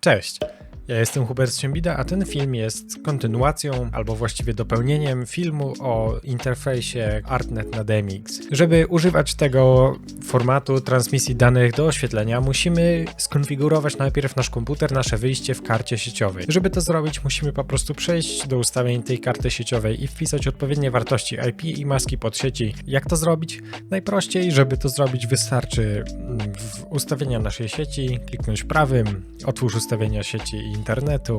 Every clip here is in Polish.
Cześć! Ja jestem Hubert Siembida, a ten film jest kontynuacją, albo właściwie dopełnieniem filmu o interfejsie ArtNet na DMX. Żeby używać tego formatu transmisji danych do oświetlenia, musimy skonfigurować najpierw nasz komputer, nasze wyjście w karcie sieciowej. Żeby to zrobić, musimy po prostu przejść do ustawień tej karty sieciowej i wpisać odpowiednie wartości IP i maski podsieci. Jak to zrobić? Najprościej, żeby to zrobić, wystarczy w ustawienia naszej sieci kliknąć prawym, otwórz ustawienia sieci i internetu.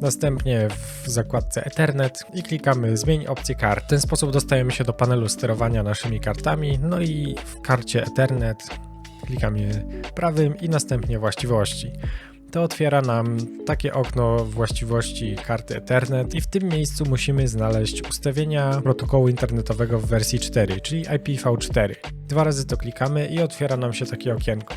Następnie w zakładce Ethernet i klikamy Zmień opcję kart. W ten sposób dostajemy się do panelu sterowania naszymi kartami. No i w karcie Ethernet klikamy prawym i następnie właściwości. To otwiera nam takie okno właściwości karty Ethernet i w tym miejscu musimy znaleźć ustawienia protokołu internetowego w wersji 4, czyli IPv4. Dwa razy to klikamy i otwiera nam się takie okienko.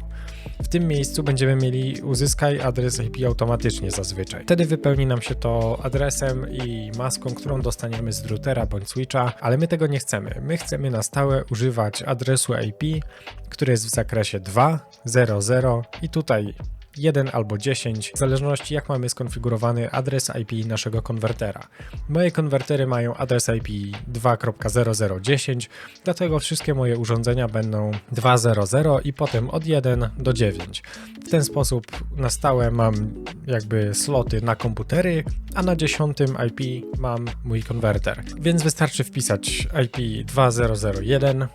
W tym miejscu będziemy mieli uzyskaj adres IP automatycznie zazwyczaj. Wtedy wypełni nam się to adresem i maską, którą dostaniemy z routera bądź switcha, ale my tego nie chcemy. My chcemy na stałe używać adresu IP, który jest w zakresie 2.0.0 i tutaj 1 albo 10, w zależności jak mamy skonfigurowany adres IP naszego konwertera. Moje konwertery mają adres IP 2.0010, dlatego wszystkie moje urządzenia będą 2.0.0 i potem od 1 do 9. W ten sposób na stałe mam jakby sloty na komputery, a na 10 IP mam mój konwerter. Więc wystarczy wpisać IP 2001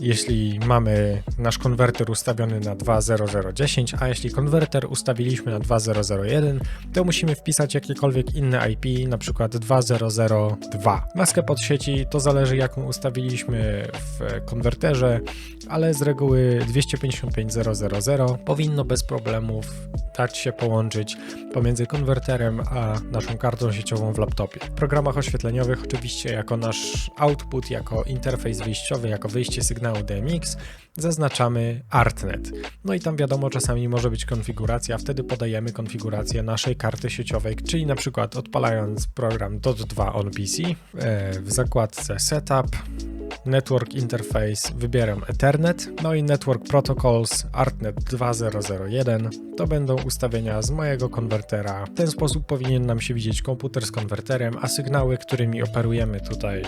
jeśli mamy nasz konwerter ustawiony na 2.0.0.10, a jeśli konwerter ustawiliśmy na 2.0.0.1, to musimy wpisać jakiekolwiek inne IP, na przykład 2.0.0.2. Maskę pod sieci to zależy jaką ustawiliśmy w konwerterze, ale z reguły 255.0.0.0 powinno bez problemów dać się połączyć pomiędzy konwerterem a naszą kartą sieciową w laptopie. W programach oświetleniowych oczywiście jako nasz output, jako interfejs wyjściowy, jako wyjście sygnału DMX zaznaczamy ArtNet. No i tam wiadomo, czasami może być konfiguracja, wtedy podajemy konfigurację naszej karty sieciowej, czyli na przykład odpalając program DOT2 on PC e, w zakładce Setup Network Interface wybieram Ethernet, no i Network Protocols ArtNet 2001 to będą ustawienia z mojego konwertera. W ten sposób powinien nam się widzieć komputer z konwerterem, a sygnały, którymi operujemy tutaj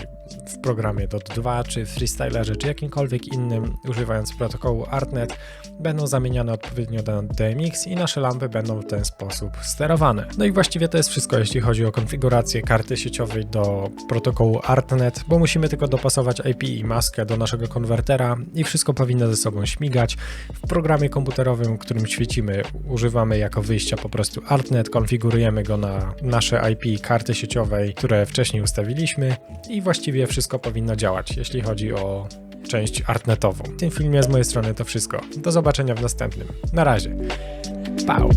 w programie DOT2 czy Freestylerze czy jakimkolwiek innym używając protokołu ArtNet będą zamieniane odpowiednio do DMX i nasze lampy będą w ten sposób sterowane. No i właściwie to jest wszystko, jeśli chodzi o konfigurację karty sieciowej do protokołu ArtNet, bo musimy tylko dopasować IP i maskę do naszego konwertera i wszystko powinno ze sobą śmigać. W programie komputerowym, którym świecimy, używamy jako wyjścia po prostu ArtNet, konfigurujemy go na nasze IP karty sieciowej, które wcześniej ustawiliśmy i właściwie wszystko powinno działać, jeśli chodzi o część artnetową. W tym filmie z mojej strony to wszystko. Do zobaczenia w następnym. Na razie. Pau.